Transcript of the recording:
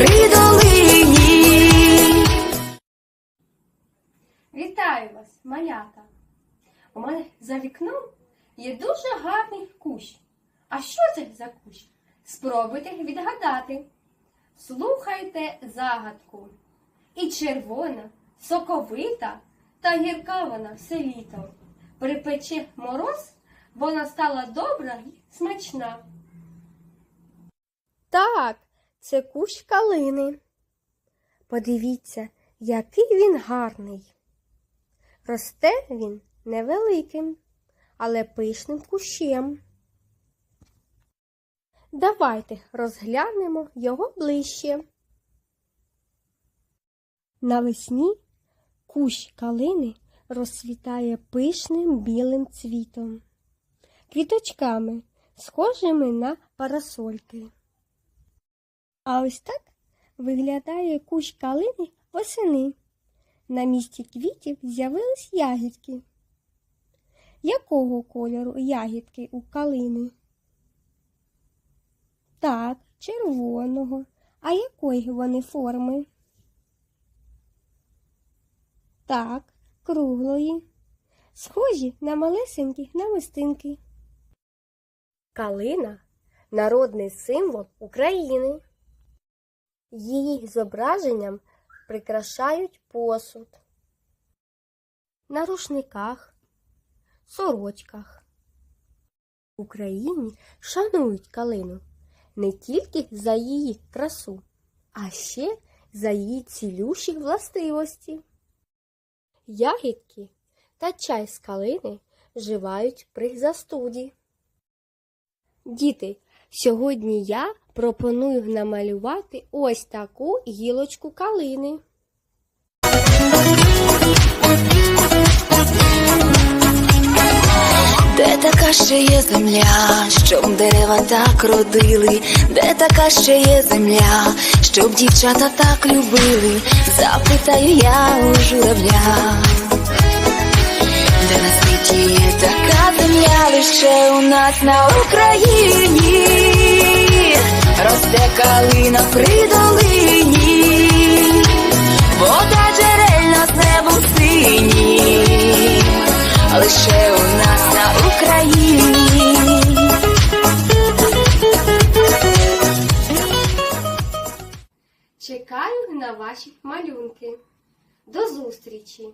при долині. Вітаю вас, малята! У мене за вікном є дуже гарний кущ. А що це за кущ? Спробуйте відгадати. Слухайте загадку. І червона, соковита та гірка вона все літо. Припече мороз, вона стала добра й смачна. Так, це кущ калини. Подивіться, який він гарний. Росте він невеликим, але пишним кущем. Давайте розглянемо його ближче. Навесні кущ калини розцвітає пишним білим цвітом, квіточками, схожими на парасольки. А ось так виглядає кущ калини восени. На місці квітів з'явились ягідки. Якого кольору ягідки у калини? Так, червоного. А якої вони форми? Так, круглої. Схожі на малесенькі намистинки. Калина народний символ України. Її зображенням прикрашають посуд на рушниках, сорочках. В Україні шанують калину не тільки за її красу, а ще за її цілющі властивості. Ягідки та чай з калини вживають при застуді. Діти, сьогодні я пропоную намалювати ось таку гілочку калини. Де така ще є земля, щоб дерева так родили, де така ще є земля, щоб дівчата так любили, запитаю я у журавля. Де на світі є така земля, лише у нас на Україні, росте калина при долині, вода джерельна з небом синім лише у нас на Україні. Чекаю на ваші малюнки. До зустрічі!